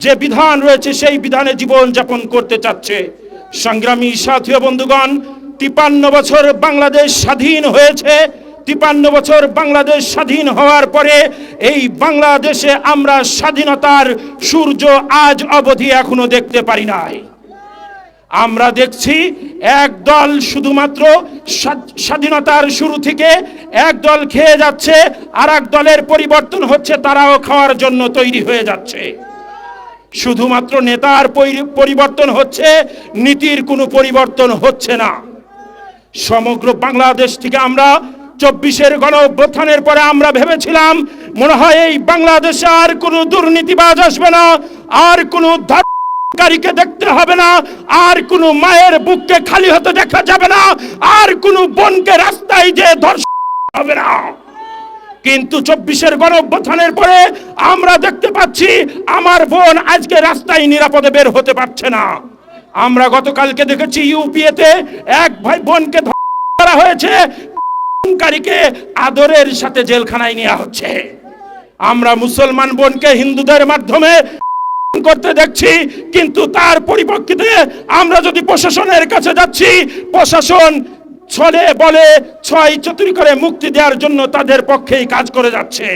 যে বিধান রয়েছে সেই বিধানে জীবন যাপন করতে চাচ্ছে। সংগ্রামী সাথী বন্ধুগণ, তিপান্ন বছর বাংলাদেশ স্বাধীন হয়েছে। তিপান্ন বছর বাংলাদেশ স্বাধীন হওয়ার পরে এই বাংলাদেশে আমরা স্বাধীনতার সূর্য আজ অবধি এখনও দেখতে পারি নাই। আমরা দেখছি এক দল শুধুমাত্র স্বা- স্বাধীনতার শুরু থেকে এক দল খেয়ে যাচ্ছে আর এক দলের পরিবর্তন হচ্ছে, তারাও খাওয়ার জন্য তৈরি হয়ে যাচ্ছে। শুধুমাত্র নেতার পরিবর্তন হচ্ছে, নীতির কোনো পরিবর্তন হচ্ছে না। সমগ্র বাংলাদেশ থেকে আমরা চব্বিশের গণ অভ্যুত্থানের পরে আমরা ভেবেছিলাম, মনে হয় এই বাংলাদেশে আর কোনো দুর্নীতিবাজ আসবে না, আর কোনো কারীকে দেখতে হবে না, আর কোনো মায়ের বুককে খালি হতে দেখা যাবে না, আর কোনো বোনকে রাস্তায় যে ধর্ষণ হবে না। কিন্তু চব্বিশের গণ অভ্যুত্থানের পরে আমরা দেখতে পাচ্ছি আমার বোন আজকে রাস্তায় নিরাপদে বের হতে পারছে না। আমরা গতকালকে দেখেছি ইউপিএতে এক ভাই বোনকে ধরা হয়েছে। কারীকে আদরের সাথে জেলখানায় নেওয়া হচ্ছে। আমরা মুসলমান বোনকে হিন্দুদের মাধ্যমে করতে দেখছি, কিন্তু তার পরিপ্রেক্ষিতে আমরা যদি প্রশাসনের কাছে যাচ্ছি, প্রশাসন ছলে বলে ছয় চতুরি করে মুক্তি দেওয়ার জন্য তাদের পক্ষেই কাজ করে যাচ্ছে।